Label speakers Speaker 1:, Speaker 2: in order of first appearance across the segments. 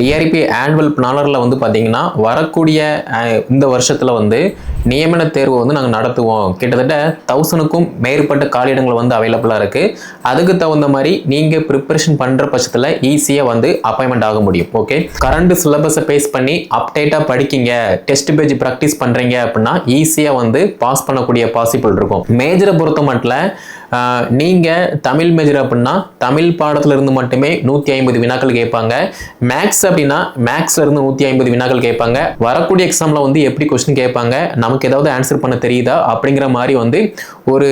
Speaker 1: TRP annual பிளானரில் வந்து பார்த்தீங்கன்னா வரக்கூடிய இந்த வருஷத்தில் வந்து நியமன தேர்வு வந்து நாங்கள் நடத்துவோம். கிட்டத்தட்ட தௌசண்ட்க்கும் மேற்பட்ட காலியிடங்கள் வந்து அவைலபிளாக இருக்குது அதுக்கு தகுந்த மாதிரி நீங்கள் ப்ரிப்பரேஷன் பண்ணுற பட்சத்தில் ஈஸியாக வந்து அப்பாயின்மெண்ட் ஆக முடியும். ஓகே கரண்ட் சிலபஸை பேஸ் பண்ணி அப்டேட்டாக படிக்கிங்க டெஸ்ட் பேஜ் ப்ராக்டிஸ் பண்ணுறீங்க அப்படின்னா ஈஸியாக வந்து பாஸ் பண்ணக்கூடிய பாசிபிள் இருக்கும். மேஜரை பொறுத்த மட்டும் நீங்கள் தமிழ் மேஜர் அப்படின்னா தமிழ் பாடத்திலிருந்து மட்டுமே நூற்றி ஐம்பது வினாக்கள் கேட்பாங்க. மேக்ஸ் அப்படின்னா மேக்ஸ்லேருந்து நூற்றி ஐம்பது வினாக்கள் கேட்பாங்க. வரக்கூடிய எக்ஸாமில் வந்து எப்படி கொஸ்டின் கேட்பாங்க? நமக்கு ஏதாவது ஆன்சர் பண்ண தெரியுதா? அப்படிங்கிற மாதிரி வந்து ஒரு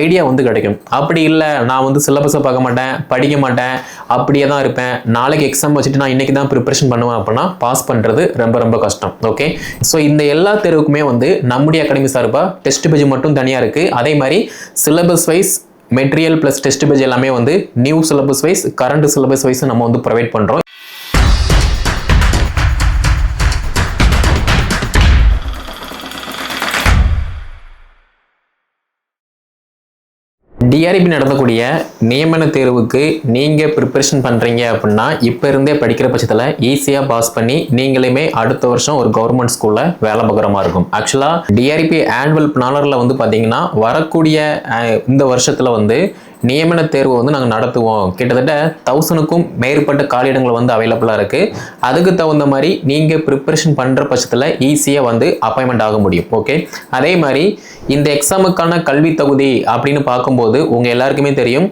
Speaker 1: ஐடியா வந்து கிடைக்கும். அப்படி இல்லை நான் வந்து சிலபஸை பார்க்க மாட்டேன் படிக்க மாட்டேன் அப்படியே தான் இருப்பேன். நாளைக்கு எக்ஸாம் வச்சுட்டு நான் இன்றைக்கி தான் ப்ரிப்பரேஷன் பண்ணுவேன் அப்படின்னா பாஸ் பண்ணுறது ரொம்ப ரொம்ப கஷ்டம். ஓகே ஸோ இந்த எல்லா தேர்வுக்குமே வந்து நம்முடைய அகாடமி சார்பாக டெஸ்ட் பேஜ் மட்டும் தனியாக இருக்குது அதே மாதிரி syllabus wise material plus test page எல்லாமே வந்து new syllabus wise current syllabus wise நம்ம வந்து ப்ரொவைட் பண்ணுறோம் டிஆர்பி நடத்தக்கூடிய நியமன தேர்வுக்கு நீங்கள் ப்ரிப்பரேஷன் பண்ணுறீங்க அப்படின்னா இப்போ இருந்தே படிக்கிற பட்சத்தில் ஈஸியாக பாஸ் பண்ணி நீங்களுமே அடுத்த வருஷம் ஒரு கவர்மெண்ட் ஸ்கூலில் வேலை பார்க்குற மாதிரி இருக்கும். ஆக்சுவலாக டிஆர்பி ஆனுவல் பிளானரில் வந்து பார்த்தீங்கன்னா வரக்கூடிய இந்த வருஷத்தில் வந்து நியமன தேர்வு வந்து நாங்கள் நடத்துவோம். கிட்டத்தட்ட தௌசண்ட்க்கும் மேற்பட்ட காலியிடங்கள் வந்து அவைலபிளாக இருக்குது அதுக்கு தகுந்த மாதிரி நீங்கள் ப்ரிப்பரேஷன் பண்ணுற பட்சத்தில் ஈஸியாக வந்து அப்பாயின்மெண்ட் ஆக முடியும். ஓகே அதே மாதிரி இந்த எக்ஸாமுக்கான கல்வி தகுதி அப்படின்னு பார்க்கும்போது உங்கள் எல்லாருக்குமே தெரியும்.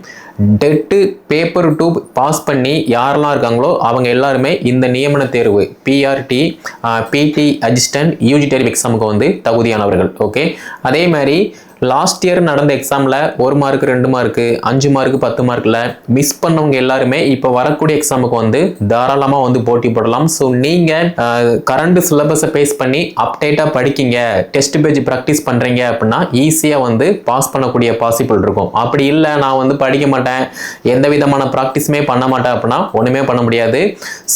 Speaker 1: டெட்டு பேப்பர் டூ பாஸ் பண்ணி யாரெல்லாம் இருக்காங்களோ அவங்க எல்லாருமே இந்த நியமன தேர்வு பிஆர்டி பிடி அசிஸ்டன்ட் யூஜி தேர்வு எக்ஸாமுக்கு வந்து தகுதியானவர்கள். ஓகே அதே மாதிரி லாஸ்ட் இயர் நடந்த எக்ஸாமில் ஒரு மார்க் ரெண்டு மார்க்கு அஞ்சு மார்க் பத்து மார்க்கில் மிஸ் பண்ணவங்க எல்லாருமே இப்போ வரக்கூடிய எக்ஸாமுக்கு வந்து தாராளமாக வந்து போட்டி போடலாம். ஸோ நீங்கள் கரண்ட் சிலபஸை பேஸ் பண்ணி அப்டேட்டாக படிக்கிங்க டெஸ்ட் பேஜ் ப்ராக்டிஸ் பண்ணுறீங்க அப்படின்னா ஈஸியாக வந்து பாஸ் பண்ணக்கூடிய பாசிபிள் இருக்கும். அப்படி இல்லை நான் வந்து படிக்க மாட்டேன் எந்த விதமான ப்ராக்டிஸுமே பண்ண மாட்டேன் அப்படின்னா ஒன்றுமே பண்ண முடியாது.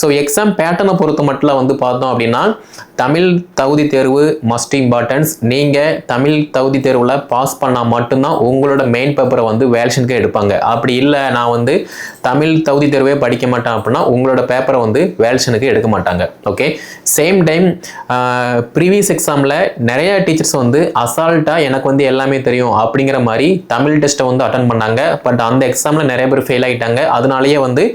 Speaker 1: ஸோ எக்ஸாம் பேட்டர்னை பொறுத்த மட்டும் வந்து பார்த்தோம் அப்படின்னா தமிழ் தகுதி தேர்வு மஸ்ட் இம்பார்ட்டன்ஸ் நீங்கள் தமிழ் தகுதி தேர்வில் பாஸ் பண்ணால் மட்டும்தான் உங்களோட மெயின் பேப்பரை வந்து வேல்ஷனுக்கு எடுப்பாங்க. அப்படி இல்லை நான் வந்து தமிழ் தகுதி தேர்வே படிக்க மாட்டேன் அப்படின்னா உங்களோட பேப்பரை வந்து வேல்ஷனுக்கு எடுக்க மாட்டாங்க. ஓகே சேம் டைம் ப்ரீவியஸ் எக்ஸாமில் நிறைய டீச்சர்ஸ் வந்து அசால்ட்டாக எனக்கு வந்து எல்லாமே தெரியும் அப்படிங்கிற மாதிரி தமிழ் டெஸ்ட்டை வந்து அட்டன் பண்ணாங்க. பட் அந்த எக்ஸாமில் நிறைய பேர் ஃபெயில் ஆகிட்டாங்க அதனாலேயே வந்து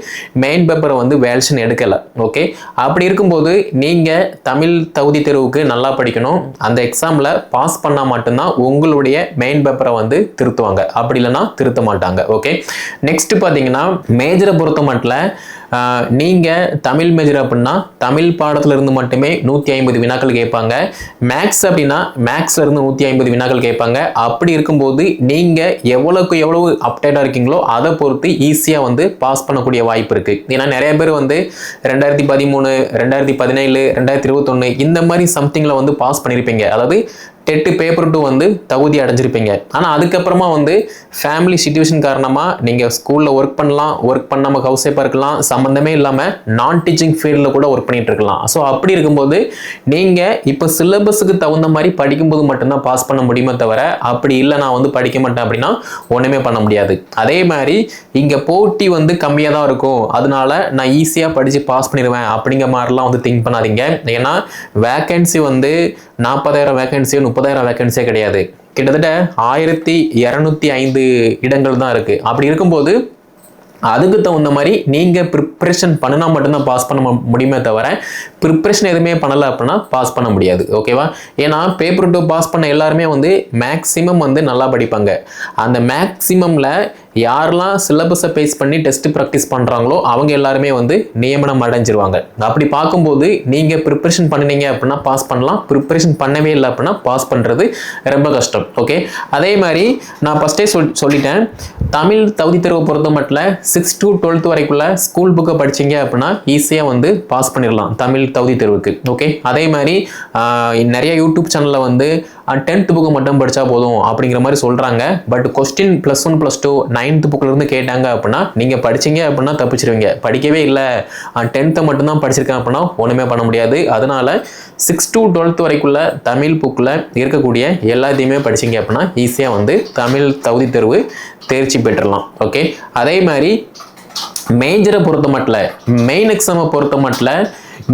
Speaker 1: மெயின் பேப்பரை வந்து வேல்ஷன் எடுக்கலை. ஓகே அப்படி இருக்கும்போது நீங்கள் தமிழ் தகுதி தேர்வுக்கு நல்லா படிக்கணும். அந்த எக்ஸாமில் பாஸ் பண்ணால் மட்டும்தான் உங்களுடைய மெயின் பேப்பரை வந்து திருத்துவாங்க. அப்படி இல்லைன்னா திருத்த மாட்டாங்க. ஓகே நெக்ஸ்ட் பார்த்தீங்கன்னா மேஜரை பொறுத்த மட்டும் நீங்கள் தமிழ் மேஜர் அப்படின்னா தமிழ் பாடத்தில் இருந்து மட்டுமே நூற்றி ஐம்பது வினாக்கள் கேட்பாங்க. மேக்ஸ் அப்படின்னா மேக்ஸ்லேருந்து நூற்றி ஐம்பது வினாக்கள் கேட்பாங்க. அப்படி இருக்கும்போது நீங்கள் எவ்வளோக்கு எவ்வளவு அப்டேட்டாக இருக்கீங்களோ அதை பொறுத்து ஈஸியாக வந்து பாஸ் பண்ணக்கூடிய வாய்ப்பு இருக்குது ஏன்னா நிறைய பேர் வந்து ரெண்டாயிரத்தி பதிமூணு ரெண்டாயிரத்தி பதினேழு ரெண்டாயிரத்தி இருபத்தொன்று இந்த மாதிரி சம்திங்கில் வந்து பாஸ் பண்ணியிருப்பீங்க அதாவது டெட்டு பேப்பர் டூ வந்து தகுதி அடைஞ்சிருப்பீங்க. ஆனால் அதுக்கப்புறமா வந்து ஃபேமிலி சுச்சுவேஷன் காரணமாக நீங்கள் ஸ்கூலில் ஒர்க் பண்ணலாம் ஒர்க் பண்ணாமல் ஹவுஸ் ஒய்ஃபாக இருக்கலாம் சம்மந்தமே இல்லாமல் நான் டீச்சிங் ஃபீல்டில் கூட ஒர்க் பண்ணிகிட்டு இருக்கலாம். ஸோ அப்படி இருக்கும்போது நீங்கள் இப்போ சிலபஸுக்கு தகுந்த மாதிரி படிக்கும்போது மட்டும்தான் பாஸ் பண்ண முடியுமே தவிர அப்படி இல்லை நான் வந்து படிக்க மாட்டேன் அப்படின்னா ஒன்றுமே பண்ண முடியாது. அதே மாதிரி இங்கே போட்டி வந்து கம்மியாக தான் இருக்கும். அதனால நான் ஈஸியாக படித்து பாஸ் பண்ணிடுவேன் அப்படிங்கிற மாதிரிலாம் வந்து திங்க் பண்ணாதீங்க. ஏன்னா வேக்கன்சி வந்து நாற்பதாயிரம் வேக்கன்சியும் முப்பதாயிரம் வேக்கன்சியே கிடையாது. கிட்டத்தட்ட ஆயிரத்தி இரநூத்தி ஐந்து இடங்கள் தான் இருக்குது அப்படி இருக்கும்போது அதுக்கு தகுந்த மாதிரி நீங்கள் ப்ரிப்ரேஷன் பண்ணினா மட்டும்தான் பாஸ் பண்ண முடியுமே தவிர ப்ரிப்ரேஷன் எதுவுமே பண்ணலை அப்படின்னா பாஸ் பண்ண முடியாது. ஓகேவா ஏன்னா பேப்பர் டூ பாஸ் பண்ண எல்லாருமே வந்து மேக்ஸிமம் வந்து நல்லா படிப்பாங்க. அந்த மேக்ஸிமமில் யாரெல்லாம் சிலபஸை பேஸ் பண்ணி டெஸ்ட் ப்ராக்டிஸ் பண்ணுறாங்களோ அவங்க எல்லாருமே வந்து நியமனம் அடைஞ்சிருவாங்க. அப்படி பார்க்கும்போது நீங்கள் ப்ரிப்ரேஷன் பண்ணினீங்க அப்படின்னா பாஸ் பண்ணலாம். ப்ரிப்ரேஷன் பண்ணவே இல்லை அப்படின்னா பாஸ் பண்ணுறது ரொம்ப கஷ்டம். ஓகே அதே மாதிரி நான் ஃபஸ்ட்டே சொல் சொல்லிட்டேன். தமிழ் தகுதி தேர்வை பொறுத்த மட்டும் சிக்ஸ் டு டுவெல்த் வரைக்குள்ள ஸ்கூல் புக்கை படிச்சீங்க அப்படின்னா ஈஸியாக வந்து பாஸ் பண்ணிடலாம் தமிழ் தகுதி தேர்வுக்கு ஓகே அதே மாதிரி நிறைய யூடியூப் சேனலில் வந்து டென்த் புக்கு மட்டும் படித்தா போதும் அப்படிங்கிற மாதிரி சொல்கிறாங்க but question plus one plus two ninth புக்கிலேருந்து கேட்டாங்க அப்படின்னா நீங்கள் படிச்சீங்க அப்படின்னா தப்பிச்சிருவீங்க. படிக்கவே இல்லை. டென்த்தை மட்டும்தான் படிச்சிருக்கேன் அப்படின்னா ஒன்றுமே பண்ண முடியாது. அதனால் சிக்ஸ் டு டுவெல்த் வரைக்குள்ள தமிழ் புக்கில் இருக்கக்கூடிய எல்லாத்தையுமே படிச்சீங்க அப்படின்னா ஈஸியாக வந்து தமிழ் தகுதி தேர்வு தேர்ச்சி பெற்றலாம் ஓகே அதே மாதிரி மேஜரை பொறுத்த மட்டும் மெயின் எக்ஸாமை பொறுத்த மட்டும்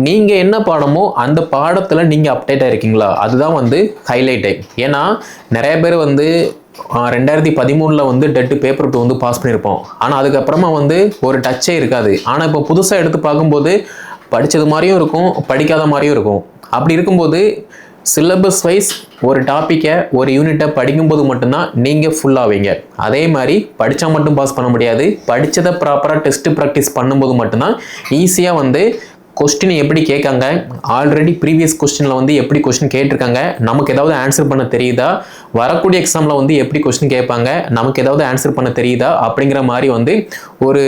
Speaker 1: நீங்கள் என்ன பாடமோ அந்த பாடத்தில் நீங்கள் அப்டேட்டாக இருக்கீங்களா? அதுதான் வந்து ஹைலைட்டே ஏன்னா நிறைய பேர் வந்து ரெண்டாயிரத்தி பதிமூணில் வந்து டெட்டு பேப்பர் டூ வந்து பாஸ் பண்ணியிருப்போம் ஆனால் அதுக்கப்புறமா வந்து ஒரு டச்சே இருக்காது. ஆனால் இப்போ புதுசாக எடுத்து பார்க்கும்போது படித்தது மாதிரியும் இருக்கும் படிக்காத மாதிரியும் இருக்கும். அப்படி இருக்கும்போது சிலபஸ் வைஸ் ஒரு டாப்பிக்கை ஒரு யூனிட்டை படிக்கும்போது மட்டும்தான் நீங்கள் ஃபுல்லாவீங்க அதே மாதிரி படித்தா மட்டும் பாஸ் பண்ண முடியாது. படித்ததை ப்ராப்பராக டெஸ்ட்டு ப்ராக்டிஸ் பண்ணும்போது மட்டும்தான் ஈஸியாக வந்து கொஸ்டினை எப்படி கேட்காங்க? ஆல்ரெடி ப்ரீவியஸ் கொஸ்டினில் வந்து எப்படி கொஸ்டின் கேட்டிருக்காங்க? நமக்கு ஏதாவது ஆன்சர் பண்ண தெரியுதா? வரக்கூடிய எக்ஸாமில் வந்து எப்படி கொஸ்டின் கேட்பாங்க? நமக்கு ஏதாவது ஆன்சர் பண்ண தெரியுதா? அப்படிங்கிற மாதிரி வந்து ஒரு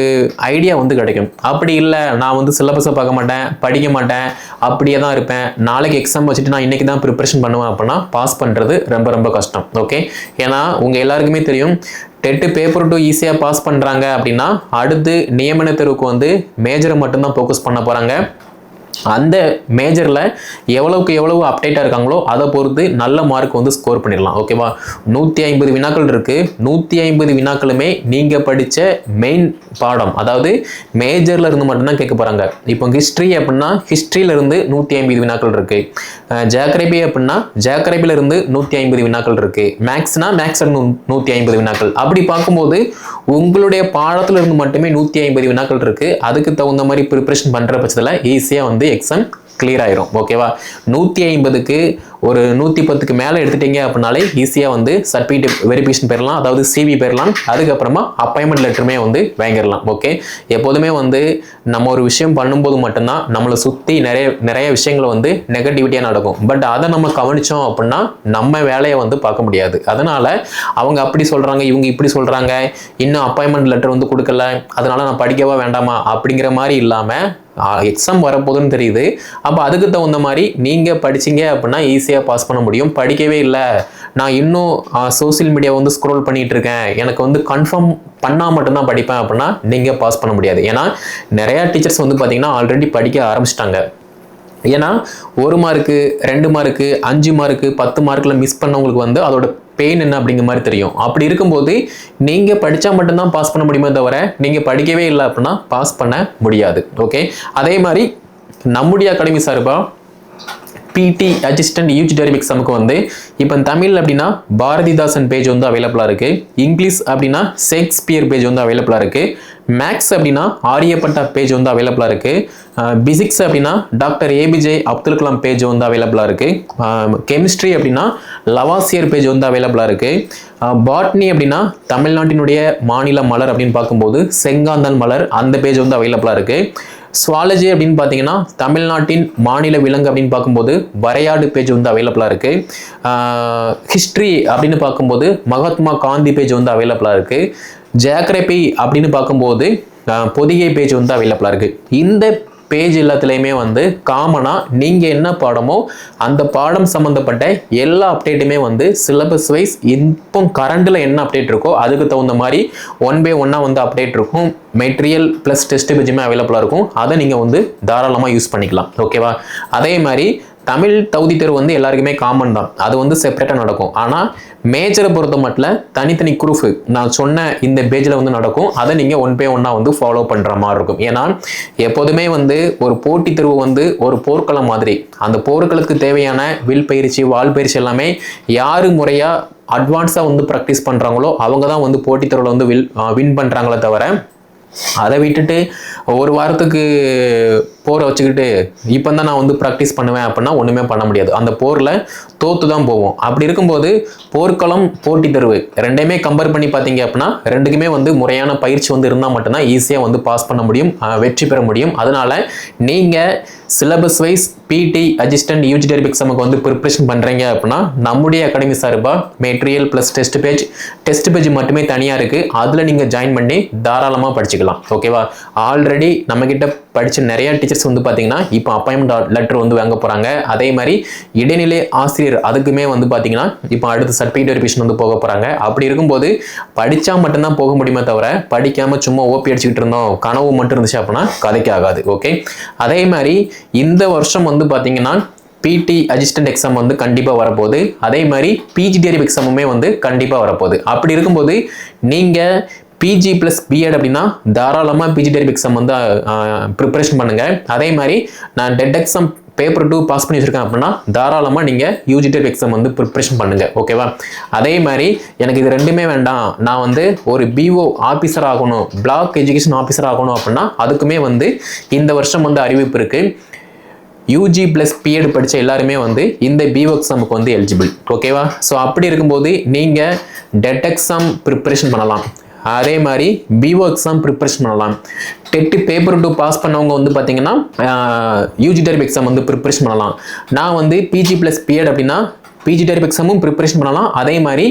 Speaker 1: ஐடியா வந்து கிடைக்கும். அப்படி இல்லை நான் வந்து சிலபஸை பார்க்க மாட்டேன் படிக்க மாட்டேன் அப்படியே தான் இருப்பேன். நாளைக்கு எக்ஸாம் வச்சுட்டு நான் இன்றைக்கி தான் ப்ரிப்பரேஷன் பண்ணுவேன் அப்படின்னா பாஸ் பண்ணுறது ரொம்ப ரொம்ப கஷ்டம். ஓகே ஏன்னா உங்கள் எல்லாருக்குமே தெரியும் டெட்டு பேப்பர் டூ ஈஸியாக பாஸ் பண்ணுறாங்க அப்படின்னா அடுத்து நியமன தேர்வுக்கு வந்து மேஜரை மட்டும்தான் ஃபோக்கஸ் பண்ண போகிறாங்க அந்த மேஜரில் எவ்வளவுக்கு எவ்வளவு அப்டேட்டாக இருக்காங்களோ அதை பொறுத்து நல்ல மார்க் வந்து ஸ்கோர் பண்ணிடலாம். ஓகேவா நூற்றி ஐம்பது வினாக்கள் இருக்குது நூற்றி ஐம்பது வினாக்களுமே நீங்கள் படித்த மெயின் பாடம் அதாவது மேஜரில் இருந்து மட்டும்தான் கேட்க போகிறாங்க இப்போ ஹிஸ்ட்ரி அப்படின்னா ஹிஸ்ட்ரியிலேருந்து நூற்றி ஐம்பது வினாக்கள் இருக்குது ஜாக்ரபி அப்படின்னா ஜாக்ரபில இருந்து நூற்றி ஐம்பது வினாக்கள் இருக்குது மேக்ஸ்னா மேக்ஸ் நூற்றி ஐம்பது வினாக்கள். அப்படி பார்க்கும்போது உங்களுடைய பாடத்தில் இருந்து மட்டுமே நூற்றி ஐம்பது வினாக்கள் இருக்குது அதுக்கு தகுந்த மாதிரி ப்ரிப்பரேஷன் பண்ணுற பட்சத்தில் ஈஸியாக வந்து எக்ஸாம் கிளியர் ஆயிரும். ஓகேவா நூற்றி ஐம்பதுக்கு ஒரு நூற்றி பத்துக்கு மேலே எடுத்துட்டீங்க அப்படின்னாலே ஈஸியாக வந்து சர்டிஃபிகேட் வெரிஃபிகேஷன் பெறலாம் அதாவது சிவி பெறலாம். அதுக்கப்புறமா அப்பாயின்மெண்ட் லெட்டருமே வந்து வாங்கிடலாம் ஓகே எப்போதுமே வந்து நம்ம ஒரு விஷயம் பண்ணும்போது மட்டும்தான் நம்மளை சுற்றி நிறைய நிறைய விஷயங்கள் வந்து நெகட்டிவிட்டியாக நடக்கும். பட் அதை நம்ம கவனித்தோம் அப்படின்னா நம்ம வேலையை வந்து பார்க்க முடியாது. அதனால் அவங்க அப்படி சொல்கிறாங்க இவங்க இப்படி சொல்கிறாங்க இன்னும் அப்பாயின்மெண்ட் லெட்டர் வந்து கொடுக்கல அதனால் நான் படிக்கவா வேண்டாமா அப்படிங்கிற மாதிரி இல்லாமல் எக்ஸாம் வரப்போகுதுன்னு தெரியுது. அப்போ அதுக்கு தகுந்த மாதிரி நீங்கள் படிச்சீங்க அப்படின்னா ஈஸியாக பாஸ் பண்ண முடியும். படிக்கவே இல்லை. நான் இன்னும் சோஷியல் மீடியா வந்து ஸ்க்ரோல் பண்ணிகிட்ருக்கேன் இருக்கேன் எனக்கு வந்து கன்ஃபார்ம் பண்ணால் மட்டும்தான் படிப்பேன் அப்படின்னா நீங்கள் பாஸ் பண்ண முடியாது. ஏன்னா நிறையா டீச்சர்ஸ் வந்து பார்த்தீங்கன்னா ஆல்ரெடி படிக்க ஆரம்பிச்சிட்டாங்க. ஏன்னா ஒரு மார்க்கு ரெண்டு மார்க்கு அஞ்சு மார்க்கு பத்து மார்க்கில் மிஸ் பண்ணவங்களுக்கு வந்து அதோட பெயின் என்ன அப்படிங்கிற மாதிரி தெரியும். அப்படி இருக்கும்போது நீங்கள் படித்தா மட்டும்தான் பாஸ் பண்ண முடியுமே தவிர நீங்கள் படிக்கவே இல்லை அப்படின்னா பாஸ் பண்ண முடியாது. ஓகே அதே மாதிரி நம்முடைய அகாடமி சார்பாக பிடி அசிஸ்டன்ட் யூஜி டெரிக்ஸாமுக்கு வந்து இப்போ தமிழ் அப்படின்னா பாரதிதாசன் பேஜ் வந்து அவைலபிளாக இருக்குது இங்கிலீஷ் அப்படின்னா ஷேக்ஸ்பியர் பேஜ் வந்து அவைலபிளாக இருக்குது மேக்ஸ் அப்படின்னா ஆரியப்பட்டா பேஜ் வந்து அவைலபிளாக இருக்குது பிசிக்ஸ் அப்படின்னா doctor APJ Abdul Kalam page வந்து அவைலபிளாக இருக்குது கெமிஸ்ட்ரி அப்படின்னா லவாசியர் பேஜ் வந்து அவைலபிளாக இருக்குது பாட்னி அப்படின்னா தமிழ்நாட்டினுடைய மாநில மலர் அப்படின்னு பார்க்கும்போது செங்காந்தன் மலர் அந்த பேஜ் வந்து அவைலபிளாக இருக்குது சுவாலஜி அப்படின்னு பார்த்தீங்கன்னா தமிழ்நாட்டின் மாநில விலங்கு அப்படின்னு பார்க்கும்போது வரையாடு பேஜ் வந்து அவைலபிளாக இருக்குது ஹிஸ்ட்ரி அப்படின்னு பார்க்கும்போது மகாத்மா காந்தி பேஜ் வந்து அவைலபிளாக இருக்குது ஜியாகிரபி அப்படின்னு பார்க்கும்போது பொதிகை பேஜ் வந்து அவைலபிளாக இருக்குது இந்த பேஜ் எல்லாத்துலேயுமே வந்து காமனாக நீங்கள் என்ன பாடமோ அந்த பாடம் சம்மந்தப்பட்ட எல்லா அப்டேட்டுமே வந்து சிலபஸ் வைஸ் இப்போ கரண்டில் என்ன அப்டேட் இருக்கோ அதுக்கு தகுந்த மாதிரி ஒன் பை ஒன்னாக வந்து அப்டேட் இருக்கும். மெட்டீரியல் ப்ளஸ் டெஸ்ட் பேஜுமே அவைலபிளாக இருக்கும். அதை நீங்கள் வந்து தாராளமாக யூஸ் பண்ணிக்கலாம். ஓகேவா அதே மாதிரி தமிழ் தகுதி தேர்வு வந்து எல்லாருக்குமே காமன் தான். அது வந்து செப்பரேட்டாக நடக்கும். ஆனால் மேஜரை பொறுத்த மட்டும் தனித்தனி குரூஃப் நான் சொன்ன இந்த பேஜில் வந்து நடக்கும். அதை நீங்கள் ஒன் பை ஒன்னாக வந்து ஃபாலோ பண்ணுற மாதிரி இருக்கும். ஏன்னா எப்போதுமே வந்து ஒரு போட்டித் தேர்வு வந்து ஒரு போர்க்களம் மாதிரி. அந்த போர்களுக்கு தேவையான வில் பயிற்சி வால் பயிற்சி எல்லாமே யார் முறையாக அட்வான்ஸாக வந்து ப்ராக்டிஸ் பண்ணுறாங்களோ அவங்க தான் வந்து போட்டித் தேர்வில் வந்து வில் வின் பண்ணுறாங்களே தவிர அதை விட்டுட்டு ஒரு வாரத்துக்கு போரை வச்சுக்கிட்டு இப்போ தான் நான் வந்து ப்ராக்டிஸ் பண்ணுவேன் அப்படின்னா ஒன்றுமே பண்ண முடியாது. அந்த போரில் தோற்று தான் போவோம். அப்படி இருக்கும்போது போர்க்களம் போட்டி தேர்வு ரெண்டையுமே கம்பேர் பண்ணி பார்த்தீங்க அப்படின்னா ரெண்டுக்குமே வந்து முறையான பயிற்சி வந்து இருந்தால் மட்டும்தான் ஈஸியாக வந்து பாஸ் பண்ண முடியும் வெற்றி பெற முடியும். அதனால் நீங்கள் syllabus wise BT assistant UG TRB எக்ஸாமுக்கு வந்து ப்ரிப்ரேஷன் பண்ணுறீங்க அப்படின்னா நம்முடைய அகாடமி சார்பாக material plus test page test page மட்டுமே தனியாக இருக்குது அதில் நீங்கள் ஜாயின் பண்ணி தாராளமாக படிச்சுக்கலாம். ஓகேவா ஆல்ரெடி நம்மக்கிட்ட படித்த நிறையா டீச்சர்ஸ் வந்து பார்த்தீங்கன்னா இப்போ அப்பாயின்மெண்ட் லெட்டர் வந்து வாங்க போகிறாங்க அதே மாதிரி இடைநிலை ஆசிரியர் அதுக்குமே வந்து பார்த்தீங்கன்னா இப்போ அடுத்து சர்டிஃபிகேட் வெரிஃபிகேஷன் வந்து போக போகிறாங்க அப்படி இருக்கும்போது படித்தா மட்டும்தான் போக முடியுமே தவிர படிக்காமல் சும்மா ஓபி அடிச்சுக்கிட்டு இருந்தோம் கனவு மட்டும் இருந்துச்சு அப்படின்னா கதைக்கு ஆகாது ஓகே அதே மாதிரி இந்த வருஷம் வந்து பார்த்தீங்கன்னா பிடி அசிஸ்டன்ட் எக்ஸாம் வந்து கண்டிப்பாக வரப்போகுது. அதே மாதிரி பிஜிடிஆர்எஃப் எக்ஸாமுமே வந்து கண்டிப்பாக வரப்போகுது. அப்படி இருக்கும்போது நீங்கள் பிஜி ப்ளஸ் பிஎட் அப்படின்னா தாராளமாக பிஜி டெரிப் எக்ஸாம் வந்து ப்ரிப்பரேஷன் பண்ணுங்கள் அதே மாதிரி நான் TET exam paper two pass பண்ணி வச்சுருக்கேன் அப்படின்னா தாராளமாக நீங்கள் யூஜி எக்ஸாம் வந்து ப்ரிப்ரேஷன் பண்ணுங்கள் ஓகேவா அதே மாதிரி எனக்கு இது ரெண்டுமே வேண்டாம். நான் வந்து ஒரு பிஓ ஆஃபீஸர் ஆகணும் பிளாக் எஜுகேஷன் ஆஃபீஸர் ஆகணும் அப்படின்னா அதுக்குமே வந்து இந்த வருஷம் வந்து அறிவிப்பு இருக்குது யூஜி ப்ளஸ் பிஎட் படித்த எல்லாருமே வந்து இந்த பிஓ எக்ஸாமுக்கு வந்து எலிஜிபிள் ஓகேவா ஸோ அப்படி இருக்கும்போது நீங்கள் டெட் எக்ஸாம் ப்ரிப்பரேஷன் பண்ணலாம். அதே மாதிரி பிஓ எக்ஸாம் ப்ரிப்பரேஷன் பண்ணலாம். டெட்டு பேப்பர் டூ பாஸ் பண்ணவங்க வந்து பார்த்தீங்கன்னா யூஜி டெரிப் எக்ஸாம் வந்து ப்ரிப்பரேஷன் பண்ணலாம். நான் வந்து பிஜி ப்ளஸ் பிஎட் அப்படின்னா பிஜி டெரிப் எக்ஸாமும் ப்ரிப்பரேஷன் பண்ணலாம். அதே மாதிரி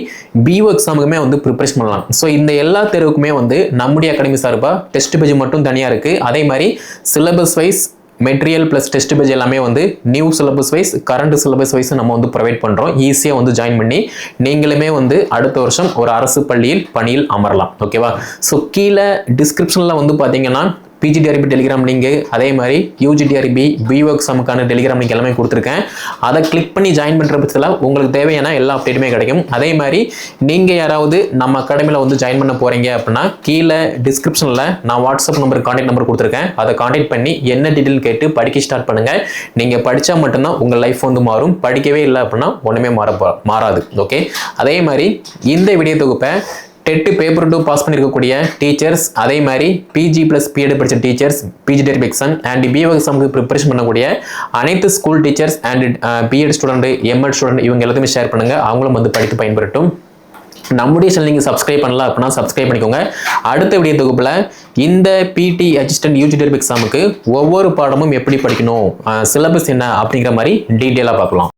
Speaker 1: பிஓ எக்ஸாமுக்குமே வந்து ப்ரிப்பரேஷன் பண்ணலாம். ஸோ இந்த எல்லா தேர்வுக்குமே வந்து நம்முடைய அகாடமி சார்பாக டெஸ்ட் பேஜ் மட்டும் தனியாக இருக்குது அதே மாதிரி syllabus wise material plus test page எல்லாமே வந்து new syllabus wise current syllabus wise நம்ம வந்து ப்ரொவைட் பண்ணுறோம் ஈஸியாக வந்து ஜாயின் பண்ணி நீங்களுமே வந்து அடுத்த வருஷம் ஒரு அரசு பள்ளியில் பணியில் அமரலாம். ஓகேவா ஸோ கீழே டிஸ்கிரிப்ஷனில் வந்து பார்த்தீங்கன்னா பிஜிடிஆர்பி டெலிகிராம் லிங்க் அதே மாதிரி யூஜிடிஆர்பி பிஒர்க் சமுக்கான டெலிகிராம் லிங்க் எல்லாமே கொடுத்துருக்கேன். அதை கிளிக் பண்ணி ஜாயின் பண்ணுற பட்சத்தில் உங்களுக்கு தேவையான எல்லா அப்டேட்டுமே கிடைக்கும். அதே மாதிரி நீங்கள் யாராவது நம்ம அகாடமியில் வந்து ஜாயின் பண்ண போகிறீங்க அப்படின்னா கீழே டிஸ்கிரிப்ஷனில் நான் வாட்ஸ்அப் நம்பர் கான்டாக்ட் நம்பர் கொடுத்துருக்கேன். அதை கான்டாக்ட் பண்ணி என்ன டீட்டெயில் கேட்டு படிக்க ஸ்டார்ட் பண்ணுங்கள் நீங்கள் படித்தா மட்டும்தான் உங்கள் லைஃப் வந்து மாறும். படிக்கவே இல்லை அப்படின்னா ஒன்றுமே மாற மாறாது. ஓகே அதே மாதிரி இந்த வீடியோ தொகுப்பை டெட்டு பேப்பர் டூ பாஸ் பண்ணியிருக்கக்கூடிய டீச்சர்ஸ் அதே மாதிரி பிஜி ப்ளஸ் பிஎட் படித்த teachers PG TRB exam and BO எக்ஸாமுக்கு ப்ரிப்பரேஷன் பண்ணக்கூடிய அனைத்து school teachers and BEd student MEd student இவங்க எல்லாத்தையுமே ஷேர் பண்ணுங்க. அவங்களும் வந்து படித்து பயன்பெறட்டும். நம்முடைய சேனல் நீங்கள் சப்ஸ்கிரைப் பண்ணலாம் அப்படின்னா சப்ஸ்கிரைப் பண்ணிக்கோங்க. அடுத்த வீடியோ தொகுப்பில் இந்த பிடி அசிஸ்டன்ட் யூஜி டெரிப் எக்ஸாமுக்கு ஒவ்வொரு பாடமும் எப்படி படிக்கணும் uh, சிலபஸ் என்ன அப்படிங்கிற மாதிரி டீட்டெயிலாக பார்க்கலாம்.